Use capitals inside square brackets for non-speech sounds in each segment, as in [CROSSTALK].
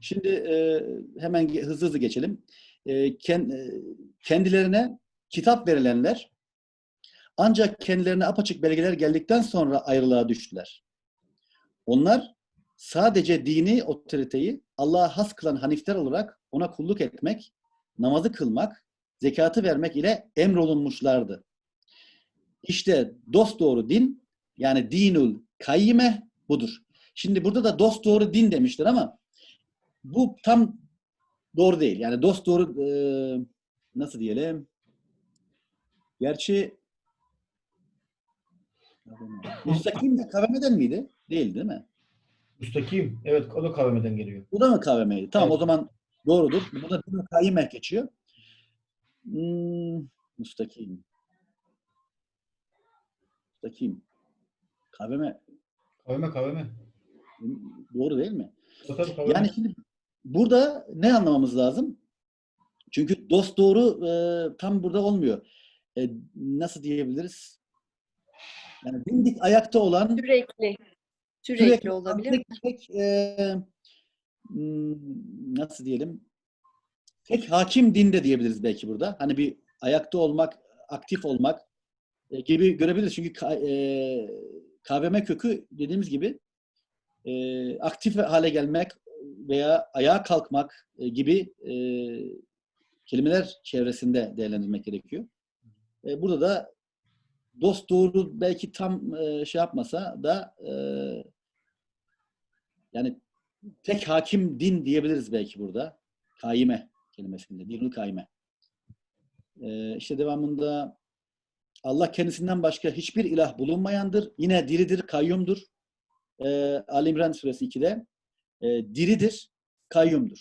Şimdi e, hemen hızlı hızlı geçelim. E, ken- e, kendilerine kitap verilenler ancak kendilerine apaçık belgeler geldikten sonra ayrılığa düştüler. Onlar sadece dini otoriteyi Allah'a has kılan hanifler olarak ona kulluk etmek, namazı kılmak, zekatı vermek ile emrolunmuşlardı. İşte dost doğru din yani dinul kayyime budur. Şimdi burada da dost doğru din demişler ama bu tam doğru değil. Yani dost doğru e, nasıl diyelim? Gerçi Müstakim de KVM'den miydi? Değil değil mi? Müstakim. Evet o da KVM'den geliyor. Bu da mı KVM'ydi? Tamam o zaman doğrudur. Bu da dinul kayyime geçiyor. Hmm, müstakim. Müstakim. KVM KVM KVM. doğru değil mi? Tabii, KVM. Yani şimdi burada ne anlamamız lazım? Çünkü dost doğru e, tam burada olmuyor. E, nasıl diyebiliriz? Yani dimdik ayakta olan Sürekli. Sürekli, olabilir mi? tek, tek, e, hmm, nasıl diyelim? Tek hakim dinde diyebiliriz belki burada. Hani bir ayakta olmak, aktif olmak e, gibi görebiliriz. Çünkü e, KVM kökü dediğimiz gibi e, aktif hale gelmek veya ayağa kalkmak e, gibi e, kelimeler çevresinde değerlendirmek gerekiyor. E, burada da dost doğru belki tam şey yapmasa da yani tek hakim din diyebiliriz belki burada. Kaime kelimesinde. Dinul kaime. E, işte devamında Allah kendisinden başka hiçbir ilah bulunmayandır. Yine diridir, kayyumdur. E, Ali İmran suresi 2'de e, diridir, kayyumdur.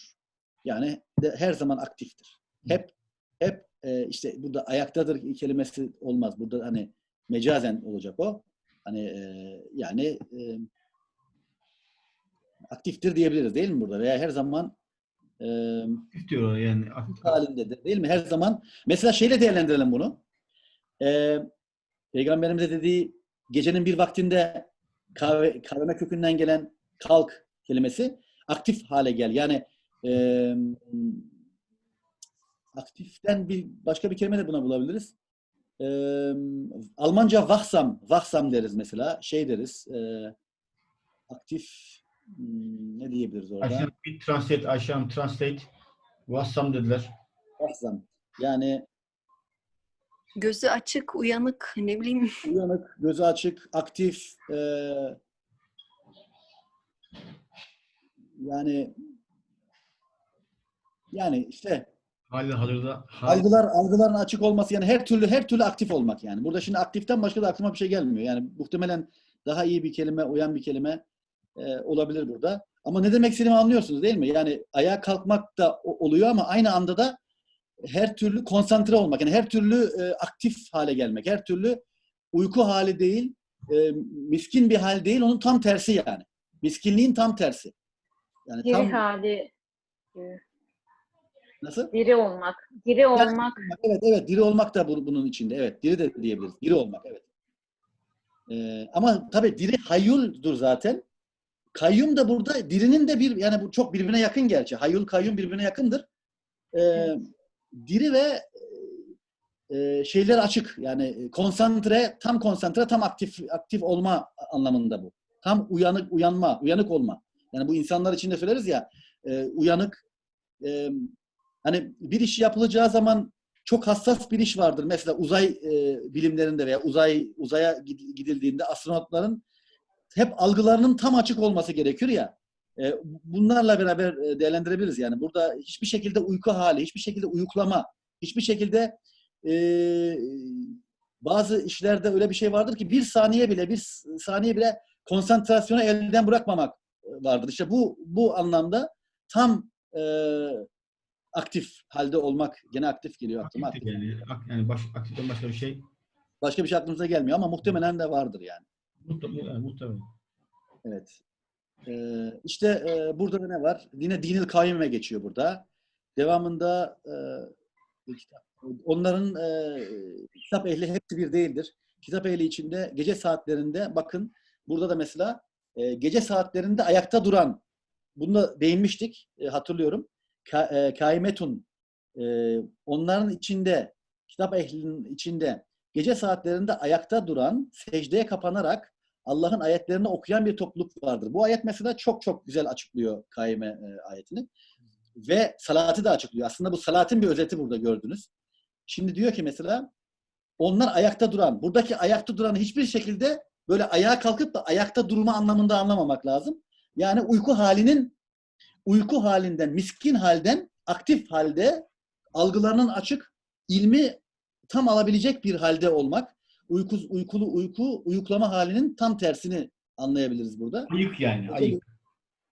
Yani de, her zaman aktiftir. Hep hep e, işte burada ayaktadır kelimesi olmaz. Burada hani mecazen olacak o. Hani e, yani e, aktiftir diyebiliriz değil mi burada? Veya her zaman e, diyor yani. Aktif. halindedir değil mi? Her zaman. Mesela şeyle değerlendirelim bunu. Ee, Peygamberimize dediği gecenin bir vaktinde kahve, kahveme kökünden gelen kalk kelimesi aktif hale gel. Yani e, aktiften bir başka bir kelime de buna bulabiliriz. E, Almanca wachsam, wachsam deriz mesela. Şey deriz. E, aktif hmm, ne diyebiliriz orada? Ayşem bir translate, Ayşem translate. Wassam dediler. Wachsam. Yani Gözü açık, uyanık, ne bileyim. uyanık, gözü açık, aktif, e, yani yani işte Hali hazırda. hal- algılar algıların açık olması yani her türlü her türlü aktif olmak yani. Burada şimdi aktiften başka da aklıma bir şey gelmiyor. Yani muhtemelen daha iyi bir kelime, uyan bir kelime e, olabilir burada. Ama ne demek istediğimi anlıyorsunuz değil mi? Yani ayağa kalkmak da o- oluyor ama aynı anda da her türlü konsantre olmak. Yani her türlü e, aktif hale gelmek. Her türlü uyku hali değil, e, miskin bir hal değil. Onun tam tersi yani. Miskinliğin tam tersi. Yani Diri tam hali, nasıl? diri olmak. Diri olmak. Evet, evet. Diri olmak da bu- bunun içinde. Evet, diri de diyebiliriz. Diri olmak, evet. Ee, ama tabii diri hayyuldur zaten. Kayyum da burada dirinin de bir yani bu çok birbirine yakın gerçi. Hayyul kayyum birbirine yakındır. Ee, diri ve e, şeyler açık. Yani konsantre, tam konsantre, tam aktif aktif olma anlamında bu. Tam uyanık, uyanma, uyanık olma. Yani bu insanlar için de söyleriz ya, e, uyanık, e, hani bir iş yapılacağı zaman çok hassas bir iş vardır. Mesela uzay e, bilimlerinde veya uzay uzaya gid- gidildiğinde astronotların hep algılarının tam açık olması gerekiyor ya. E, bunlarla beraber e, değerlendirebiliriz yani. Burada hiçbir şekilde uyku hali, hiçbir şekilde uyuklama, hiçbir şekilde e, bazı işlerde öyle bir şey vardır ki bir saniye bile, bir saniye bile konsantrasyonu elden bırakmamak vardır. İşte bu bu anlamda tam e, aktif halde olmak gene aktif geliyor aklıma. Aktif Aktif. yani. Yani baş, aktiften başka bir şey. Başka bir şey aklımıza gelmiyor ama muhtemelen de vardır yani. Muhtemelen. Muhtemelen. Evet. Ee, işte e, burada da ne var? Yine dinil kayyime geçiyor burada. Devamında e, kitap. Onların e, kitap ehli hepsi bir değildir. Kitap ehli içinde gece saatlerinde bakın burada da mesela e, gece saatlerinde ayakta duran bunda değinmiştik. e, hatırlıyorum. Ka, e, Kaimetun e, onların içinde kitap ehlinin içinde gece saatlerinde ayakta duran, secdeye kapanarak Allah'ın ayetlerini okuyan bir topluluk vardır. Bu ayet mesela çok çok güzel açıklıyor Kaime e, ayetini. Ve salatı da açıklıyor. Aslında bu salatin bir özeti burada gördünüz. Şimdi diyor ki mesela onlar ayakta duran, buradaki ayakta duranı hiçbir şekilde böyle ayağa kalkıp da ayakta durma anlamında anlamamak lazım. Yani uyku halinin uyku halinden, miskin halden aktif halde algılarının açık, ilmi tam alabilecek bir halde olmak. Uyku, uykulu uyku, uyuklama halinin tam tersini anlayabiliriz burada. Ayık yani. Ayık.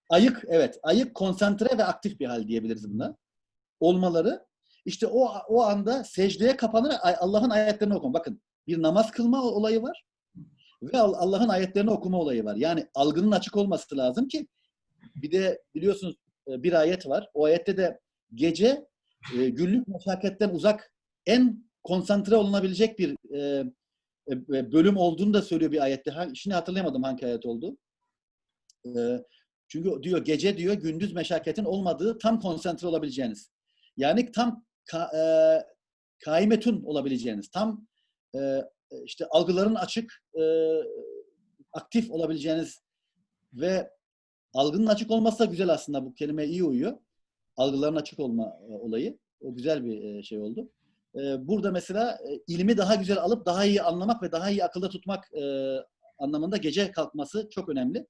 Ayık, evet. Ayık, konsantre ve aktif bir hal diyebiliriz buna. Olmaları. İşte o o anda secdeye kapanır Allah'ın ayetlerini okuma. Bakın bir namaz kılma olayı var ve Al- Allah'ın ayetlerini okuma olayı var. Yani algının açık olması lazım ki bir de biliyorsunuz e, bir ayet var. O ayette de gece e, günlük meşakkatten uzak en konsantre olunabilecek bir e, bölüm olduğunu da söylüyor bir ayette. Şimdi hatırlayamadım hangi ayet oldu. Çünkü diyor gece diyor gündüz meşakkatin olmadığı tam konsantre olabileceğiniz. Yani tam ka, e, kaimetun olabileceğiniz. Tam e, işte algıların açık e, aktif olabileceğiniz ve algının açık olması da güzel aslında bu kelime iyi uyuyor. Algıların açık olma e, olayı. O güzel bir e, şey oldu. E, burada mesela e, ilmi daha güzel alıp daha iyi anlamak ve daha iyi akılda tutmak e, anlamında gece kalkması çok önemli.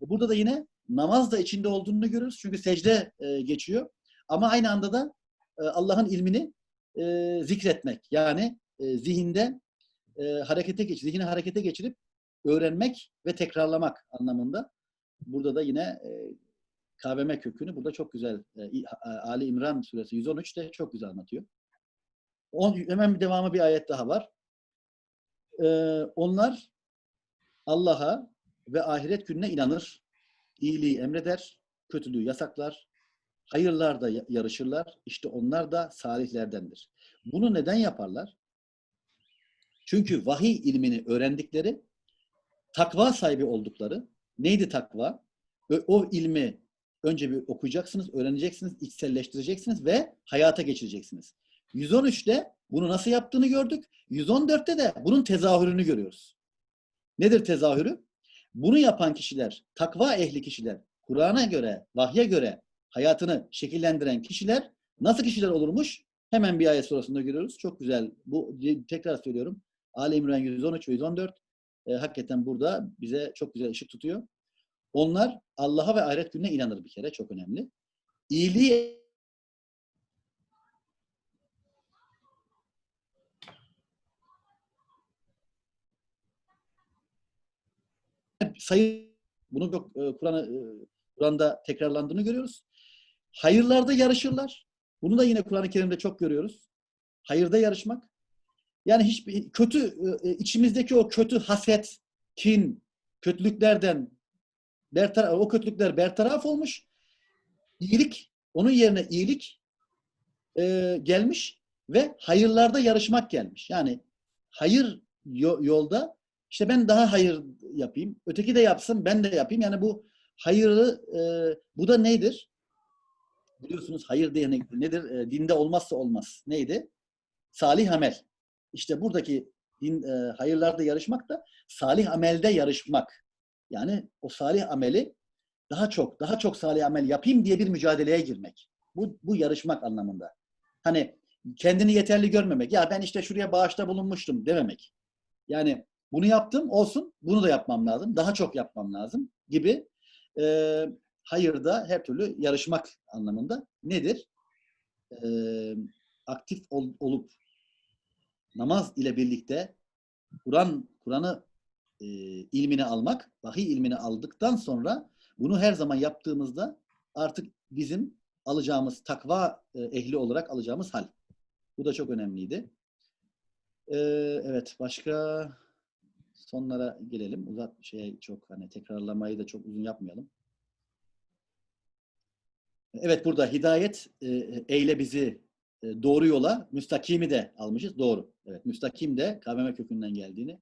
Burada da yine namaz da içinde olduğunu görürüz. Çünkü secde e, geçiyor. Ama aynı anda da e, Allah'ın ilmini e, zikretmek. Yani e, zihinde e, harekete geç, zihni harekete geçirip öğrenmek ve tekrarlamak anlamında. Burada da yine e, KVM kökünü burada çok güzel e, Ali İmran suresi 113'te çok güzel anlatıyor. On, hemen bir devamı bir ayet daha var. E, onlar Allah'a ve ahiret gününe inanır, iyiliği emreder, kötülüğü yasaklar, hayırlarda ya- yarışırlar. İşte onlar da salihlerdendir. Bunu neden yaparlar? Çünkü vahiy ilmini öğrendikleri, takva sahibi oldukları, neydi takva? O ilmi önce bir okuyacaksınız, öğreneceksiniz, içselleştireceksiniz ve hayata geçireceksiniz. 113'te bunu nasıl yaptığını gördük. 114'te de bunun tezahürünü görüyoruz. Nedir tezahürü? Bunu yapan kişiler, takva ehli kişiler, Kur'an'a göre, vahye göre hayatını şekillendiren kişiler nasıl kişiler olurmuş? Hemen bir ayet sonrasında görüyoruz. Çok güzel. Bu tekrar söylüyorum. Ali İmran 113 ve 114 e, hakikaten burada bize çok güzel ışık tutuyor. Onlar Allah'a ve ahiret gününe inanır bir kere. Çok önemli. İyiliği sayı bunu çok e, Kur'an'a e, Kur'an'da tekrarlandığını görüyoruz. Hayırlarda yarışırlar. Bunu da yine Kur'an-ı Kerim'de çok görüyoruz. Hayırda yarışmak. Yani hiçbir kötü e, içimizdeki o kötü haset, kin, kötülüklerden bertaraf, o kötülükler bertaraf olmuş. İyilik, onun yerine iyilik e, gelmiş ve hayırlarda yarışmak gelmiş. Yani hayır yo- yolda işte ben daha hayır yapayım, öteki de yapsın, ben de yapayım. Yani bu hayırı, e, bu da nedir? Biliyorsunuz hayır diye ne- nedir? E, dinde olmazsa olmaz. Neydi? Salih amel. İşte buradaki din, e, hayırlarda yarışmak da salih amelde yarışmak. Yani o salih ameli daha çok, daha çok salih amel yapayım diye bir mücadeleye girmek. Bu, bu yarışmak anlamında. Hani kendini yeterli görmemek. Ya ben işte şuraya bağışta bulunmuştum dememek. Yani bunu yaptım olsun, bunu da yapmam lazım. Daha çok yapmam lazım gibi e, hayırda her türlü yarışmak anlamında nedir? E, aktif ol- olup namaz ile birlikte Kur'an Kur'an'ı e, ilmini almak, vahiy ilmini aldıktan sonra bunu her zaman yaptığımızda artık bizim alacağımız takva e, ehli olarak alacağımız hal. Bu da çok önemliydi. E, evet, başka sonlara gelelim. Uzat şey çok hani tekrarlamayı da çok uzun yapmayalım. Evet burada hidayet e, eyle bizi e, doğru yola, müstakimi de almışız. Doğru. Evet, müstakim de KVM kökünden geldiğini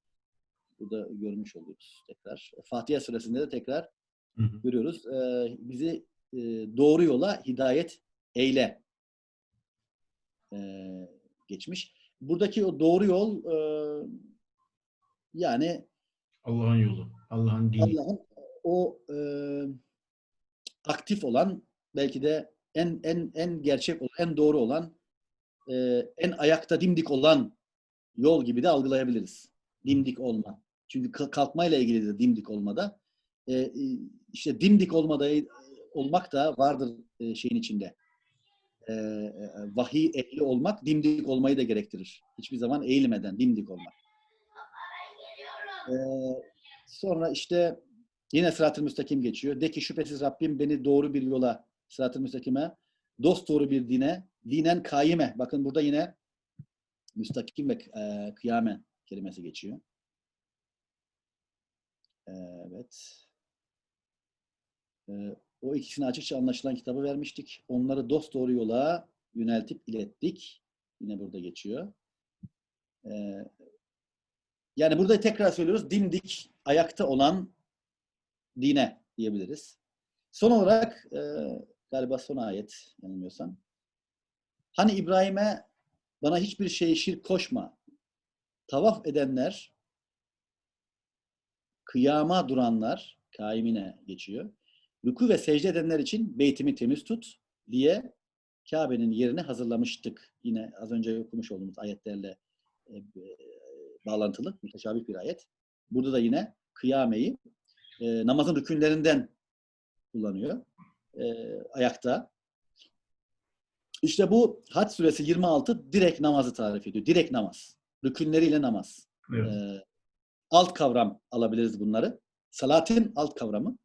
burada görmüş oluyoruz tekrar. Fatiha suresinde de tekrar Hı hı. görüyoruz. Ee, bizi e, doğru yola hidayet eyle e, geçmiş. Buradaki o doğru yol e, yani Allah'ın yolu. Allah'ın dini. Allah'ın o e, aktif olan belki de en en en gerçek olan, en doğru olan e, en ayakta dimdik olan yol gibi de algılayabiliriz. Dimdik olma. Çünkü ka- kalkmayla ilgili de dimdik olmada e, e, işte dimdik olmada e, olmak da vardır e, şeyin içinde. E, e, vahiy ehli olmak dimdik olmayı da gerektirir. Hiçbir zaman eğilmeden dimdik olmak. E, sonra işte yine sırat-ı müstakim geçiyor. De ki şüphesiz Rabbim beni doğru bir yola, sırat-ı müstakime, dost doğru bir dine, dinen kaime. Bakın burada yine müstakim ve e, kıyame kelimesi geçiyor. Evet. Ee, o ikisini açıkça anlaşılan kitabı vermiştik. Onları dost doğru yola yöneltip ilettik. Yine burada geçiyor. Ee, yani burada tekrar söylüyoruz. Dimdik ayakta olan dine diyebiliriz. Son olarak e, galiba son ayet yanılmıyorsam. Hani İbrahim'e bana hiçbir şey şirk koşma. Tavaf edenler kıyama duranlar kaimine geçiyor. Ruku ve secde edenler için beytimi temiz tut diye Kabe'nin yerini hazırlamıştık. Yine az önce okumuş olduğumuz ayetlerle e, e, bağlantılı, müteşabih bir ayet. Burada da yine kıyameyi e, namazın rükünlerinden kullanıyor. E, ayakta. İşte bu Hac suresi 26 direkt namazı tarif ediyor. Direkt namaz. Rükünleriyle namaz. Evet. Ee, alt kavram alabiliriz bunları. Salatin alt kavramı.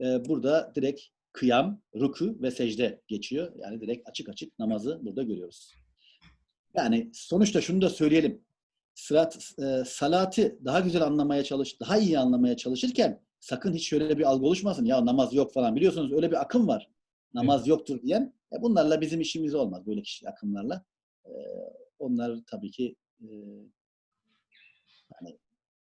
Ee, burada direkt kıyam, ruku ve secde geçiyor. Yani direkt açık açık namazı burada görüyoruz. Yani sonuçta şunu da söyleyelim. Sırat, e, salati daha güzel anlamaya çalış, daha iyi anlamaya çalışırken sakın hiç şöyle bir algı oluşmasın. Ya namaz yok falan. Biliyorsunuz öyle bir akım var. Namaz yoktur diyen. E, bunlarla bizim işimiz olmaz böyle kişi akımlarla. E, onlar tabii ki e, yani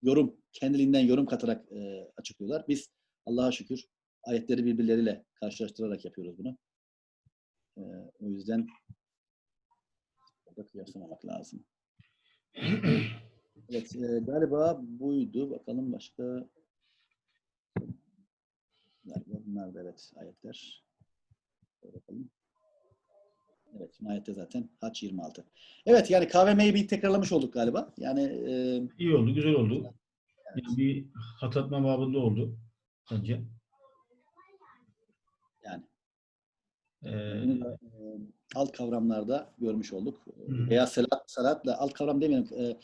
yorum, kendiliğinden yorum katarak e, açıklıyorlar. Biz Allah'a şükür ayetleri birbirleriyle karşılaştırarak yapıyoruz bunu. E, o yüzden burada kıyaslamamak lazım. [CLEARS THROAT] Evet, e, galiba buydu. Bakalım başka. Galiba bunlar da evet ayetler. Bakalım. Evet, şimdi ayette zaten Haç 26. Evet, yani KVM'yi bir tekrarlamış olduk galiba. Yani e, İyi oldu, güzel oldu. Evet. Yani bir hatırlatma babında oldu bence. yani Ee, e, alt kavramlarda görmüş olduk. Hı. Veya salat, salatla alt kavram demeyelim. E,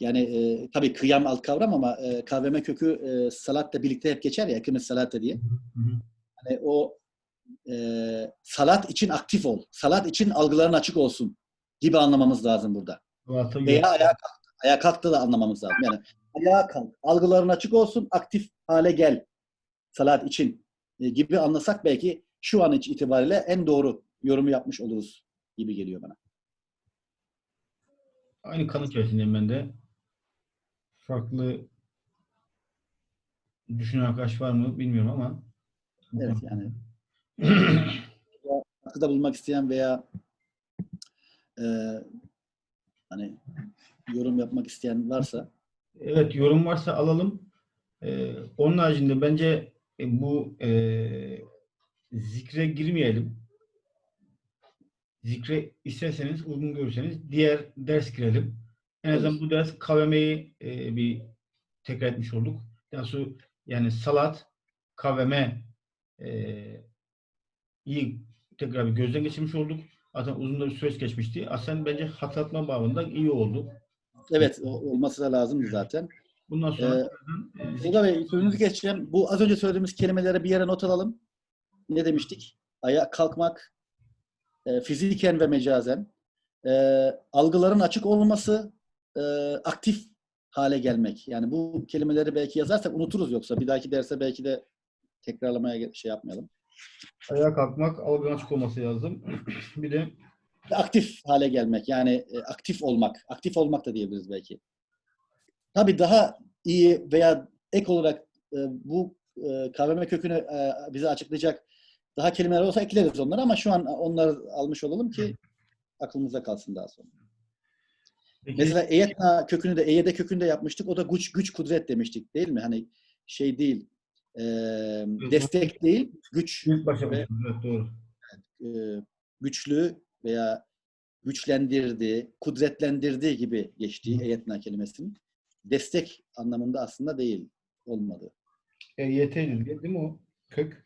yani e, tabii kıyam alt kavram ama e, KVM kökü e, salatla birlikte hep geçer ya, ekimiz salatı diye. hı hı. Hani o e, salat için aktif ol. Salat için algıların açık olsun gibi anlamamız lazım burada. Salata Veya ayağa kalk. Ayağa kalktı da anlamamız lazım. Yani ayağa kalk. Algıların açık olsun. Aktif hale gel. Salat için e, gibi anlasak belki şu an itibariyle en doğru yorumu yapmış oluruz gibi geliyor bana. Aynı kanı içerisindeyim ben de. Farklı düşünen arkadaş var mı bilmiyorum ama. Evet yani katkıda bulunmak isteyen veya e, hani yorum yapmak isteyen varsa Evet yorum varsa alalım. Ee, onun haricinde bence e, bu e, zikre girmeyelim. Zikre isterseniz, uygun görürseniz diğer ders girelim. En azından Olur. bu ders KVM'yi e, bir tekrar etmiş olduk. Daha sonra yani salat, KVM e, iyi tekrar bir gözden geçirmiş olduk. Zaten uzun da bir süreç geçmişti. Aslında bence hatırlatma babında iyi oldu. evet olması da lazımdı zaten. Bundan sonra Ee, e, Tolga Bey sözünüzü geçeceğim. Bu az önce söylediğimiz kelimeleri bir yere not alalım. Ne demiştik? Ayağa kalkmak, e, fiziken ve mecazen, e, algıların açık olması, e, aktif hale gelmek. Yani bu kelimeleri belki yazarsak unuturuz yoksa bir dahaki derse belki de tekrarlamaya şey yapmayalım. Ayağa kalkmak, algının açık olması lazım. [CLEARS THROAT] bir de Aktif hale gelmek yani e, aktif olmak. Aktif olmak da diyebiliriz belki. Tabii daha iyi veya ek olarak e, bu e, KVM kökünü bize açıklayacak Daha kelimeler olsa ekleriz onları ama şu an onları almış olalım ki aklımızda kalsın daha sonra. Peki, Mesela eyetna kökünü de eyede kökünü de yapmıştık. O da güç güç kudret demiştik değil mi? Hani şey değil. E, destek değil, güç ilk başa ve- başlıyoruz, evet, doğru. e, güçlü veya güçlendirdi, kudretlendirdiği gibi geçtiği eyetna kelimesinin destek anlamında aslında değil olmadı. EYT değil mi o? Kök.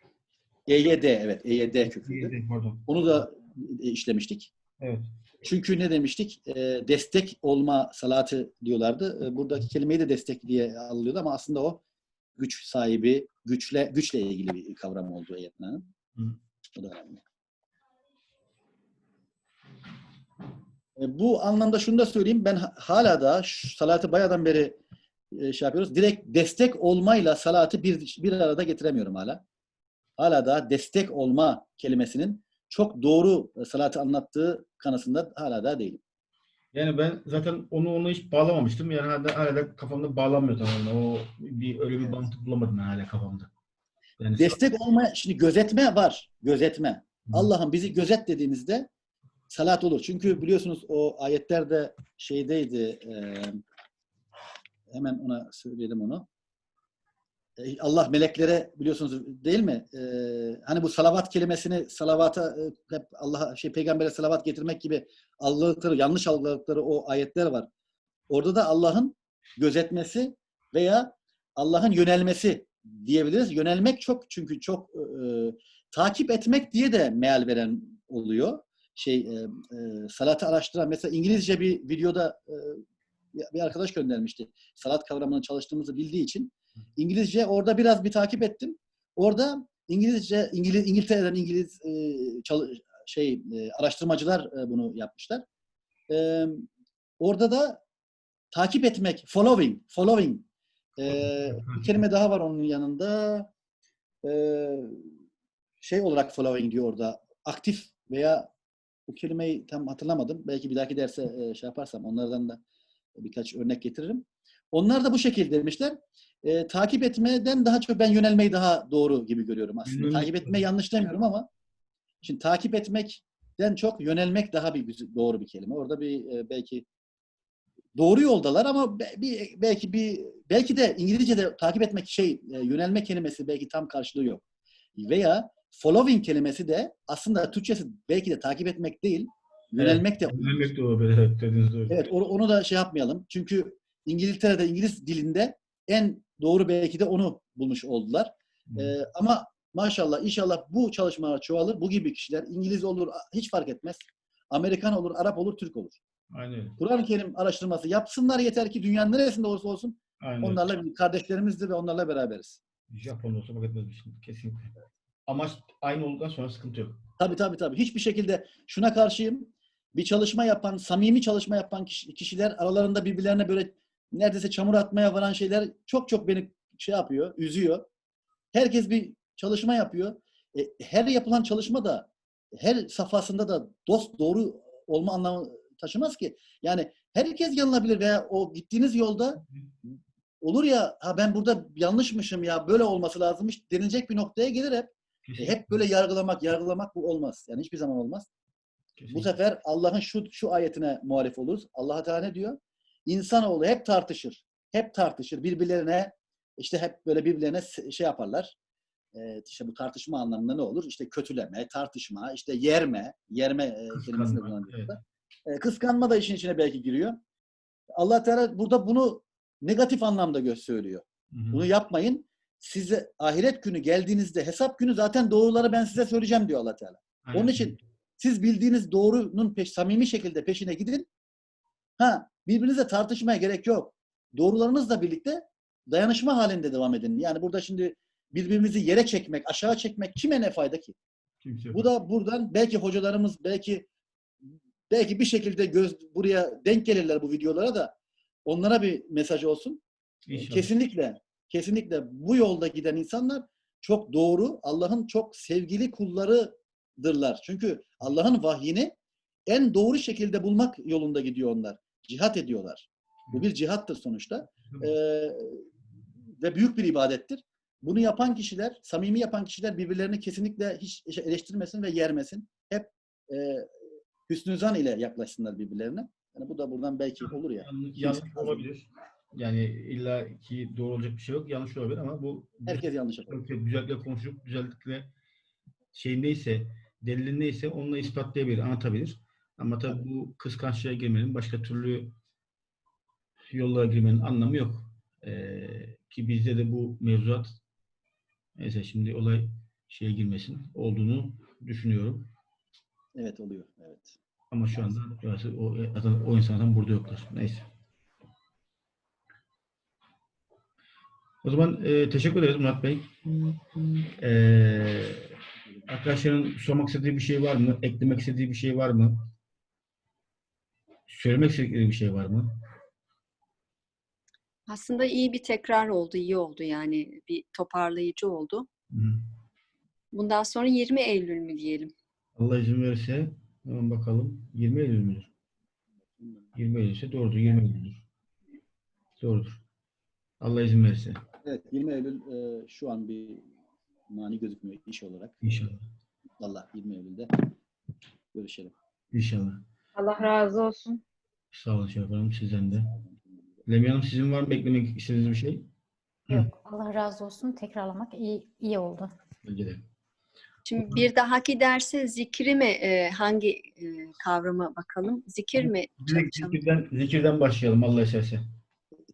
EYD evet EYD köküydü. Pardon. Onu da e, işlemiştik. Evet. Çünkü ne demiştik? E, destek olma salatı diyorlardı. E, buradaki kelimeyi de destek diye alıyordu ama aslında o güç sahibi, güçle güçle ilgili bir kavram oldu eyetnanın. O da önemli. E, bu anlamda şunu da söyleyeyim. Ben ha- hala da salatı bayağıdan beri e, şey yapıyoruz. Direkt destek olmayla salatı bir, bir arada getiremiyorum hala. Hala da destek olma kelimesinin çok doğru e, salatı anlattığı kanısında hala da değilim. Yani ben zaten onu onu hiç bağlamamıştım. Yani hala, hala da kafamda bağlanmıyor tamamen. O bir öyle bir Evet. mantık bulamadım ben hala kafamda. Yani Destek olma, şimdi gözetme var. Gözetme. Hı. Allah'ım bizi gözet dediğimizde salat olur. Çünkü biliyorsunuz o ayetlerde şeydeydi e, hemen ona söyleyelim onu. E, Allah meleklere biliyorsunuz değil mi? E, hani bu salavat kelimesini salavata e, hep Allah'a şey peygambere salavat getirmek gibi algıladıkları, yanlış algıladıkları o ayetler var. Orada da Allah'ın gözetmesi veya Allah'ın yönelmesi diyebiliriz. Yönelmek çok çünkü çok e, takip etmek diye de meal veren oluyor. Şey e, e, salatı araştıran mesela İngilizce bir videoda e, bir arkadaş göndermişti. Salat kavramını çalıştığımızı bildiği için İngilizce orada biraz bir takip ettim. Orada İngilizce İngiliz İngiltere'den İngiliz e, çalı- şey e, araştırmacılar e, bunu yapmışlar. E, orada da takip etmek, following, following. E, bir kelime daha var onun yanında. E, şey olarak following diyor orada. Aktif veya bu kelimeyi tam hatırlamadım. Belki bir dahaki derse e, şey yaparsam onlardan da birkaç örnek getiririm. Onlar da bu şekilde demişler. E, takip etmeden daha çok ben yönelmeyi daha doğru gibi görüyorum aslında. Yönelmek takip etme yanlış demiyorum ama şimdi takip etmekten çok yönelmek daha bir doğru bir kelime. Orada bir e, belki doğru yoldalar ama be- bir, belki bir belki de İngilizce'de takip etmek şey e, yönelme kelimesi belki tam karşılığı yok. Veya following kelimesi de aslında Türkçesi belki de takip etmek değil, yönelmek de Yönelmek de olabilir. Evet, dediğiniz doğru. Evet, onu da şey yapmayalım. Çünkü İngiltere'de İngiliz dilinde en doğru belki de onu bulmuş oldular. Ee, ama maşallah inşallah bu çalışmalar çoğalır. Bu gibi kişiler İngiliz olur hiç fark etmez. Amerikan olur, Arap olur, Türk olur. Aynen. Kur'an-ı Kerim araştırması yapsınlar yeter ki dünyanın neresinde olursa olsun Aynen onlarla kardeşlerimizdir ve onlarla beraberiz. Japon olsa fark etmez şey. Kesinlikle. Amaç aynı olduktan sonra sıkıntı yok. Tabii tabii tabii. Hiçbir şekilde şuna karşıyım. Bir çalışma yapan, samimi çalışma yapan kişi- kişiler aralarında birbirlerine böyle neredeyse çamur atmaya varan şeyler çok çok beni şey yapıyor, üzüyor. Herkes bir çalışma yapıyor. E, her yapılan çalışma da her safhasında da dost doğru olma anlamı taşımaz ki. Yani herkes yanılabilir veya o gittiğiniz yolda olur ya ha ben burada yanlışmışım ya böyle olması lazımmış denilecek bir noktaya gelir hep. E, hep böyle yargılamak, yargılamak bu olmaz. Yani hiçbir zaman olmaz. Bu Kesinlikle. sefer Allah'ın şu şu ayetine muhalif oluruz. Allah Teala ne diyor? İnsanoğlu hep tartışır. Hep tartışır. Birbirlerine işte hep böyle birbirlerine şey yaparlar. Ee, işte bu tartışma anlamında ne olur? İşte kötüleme, tartışma, işte yerme, yerme e, kelimesini kullanıyorlar. E, kıskanma da işin içine belki giriyor. Allah Teala burada bunu negatif anlamda söylüyor. Hı hı. Bunu yapmayın. Size ahiret günü geldiğinizde hesap günü zaten doğruları ben size söyleyeceğim diyor Allah Teala. Aynen. Onun için siz bildiğiniz doğrunun peş, samimi şekilde peşine gidin. Ha, birbirinizle tartışmaya gerek yok. Doğrularınızla birlikte dayanışma halinde devam edin. Yani burada şimdi birbirimizi yere çekmek, aşağı çekmek kime ne fayda ki? Kimse. Bu da buradan belki hocalarımız belki belki bir şekilde göz buraya denk gelirler bu videolara da onlara bir mesaj olsun. İnşallah. Kesinlikle, kesinlikle bu yolda giden insanlar çok doğru, Allah'ın çok sevgili kullarıdırlar. Çünkü Allah'ın vahyini en doğru şekilde bulmak yolunda gidiyor onlar. Cihat ediyorlar. Bu bir cihattır sonuçta. Ee, ve büyük bir ibadettir. bunu yapan kişiler, samimi yapan kişiler birbirlerini kesinlikle hiç eleştirmesin ve yermesin. Hep e, hüsnü zan ile yaklaşsınlar birbirlerine. Yani bu da buradan belki olur ya. Yanlış, olabilir. Yani illa ki doğru olacak bir şey yok. Yanlış olabilir ama bu Herkes yanlış yapar. Güzellikle, konuşup güzellikle şey neyse, delilin neyse onunla ispatlayabilir, anlatabilir. Ama tabii bu kıskançlığa girmenin, başka türlü yollara girmenin anlamı yok. Ee, ki bizde de bu mevzuat neyse şimdi olay şeye girmesin olduğunu düşünüyorum. Evet oluyor. Evet. Ama şu anda burası o, zaten o insanlardan burada yoklar. Neyse. O zaman e, teşekkür ederiz Murat Bey. E, arkadaşların sormak istediği bir şey var mı? Eklemek istediği bir şey var mı? Söylemek istediği bir şey var mı? Aslında iyi bir tekrar oldu, iyi oldu yani. Bir toparlayıcı oldu. Hı. Bundan sonra 20 Eylül mü diyelim? Allah izin verirse hemen bakalım. 20 Eylül müdür? 20 Eylül ise doğrudur. 20 Eylül'dür. Doğrudur. Allah izin verirse. Evet 20 Eylül e, şu an bir mani gözükmüyor iş olarak. İnşallah. Allah 20 Eylül'de görüşelim. İnşallah. Allah razı olsun. Sağ olun Şeref Hanım. Sizden de. Lemya Hanım sizin var mı eklemek istediğiniz bir şey? Yok. Allah razı olsun. Tekrarlamak iyi, iyi oldu. Bence de. Şimdi bir dahaki derse zikri mi, e, hangi e, kavrama bakalım? Zikir mi çalışalım? zikirden, zikirden başlayalım Allah isterse.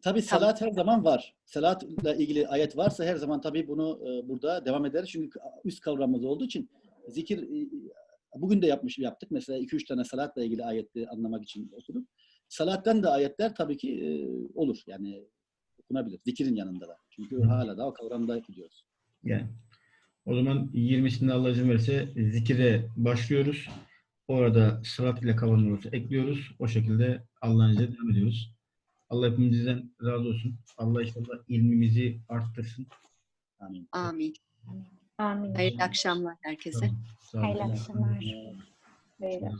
Tabii Tamam. salat her zaman var. Salatla ilgili ayet varsa her zaman tabii bunu e, burada devam ederiz. Çünkü üst kavramımız olduğu için zikir e, bugün de yapmış yaptık. Mesela 2-3 tane salatla ilgili ayetleri anlamak için oturduk. Salattan da ayetler tabii ki e, olur. Yani okunabilir. Zikirin yanında da. Çünkü Hı. hala da o kavramda gidiyoruz. Yani. O zaman 20'sinde Allah izin verirse zikire başlıyoruz. Orada sırat ile kavramları ekliyoruz. O şekilde Allah'ın izniyle devam ediyoruz. Allah hepimizden razı olsun. Allah inşallah ilmimizi arttırsın. Amin. Amin. Amin. Hayırlı akşamlar herkese. Hayırlı akşamlar. Sağ olun.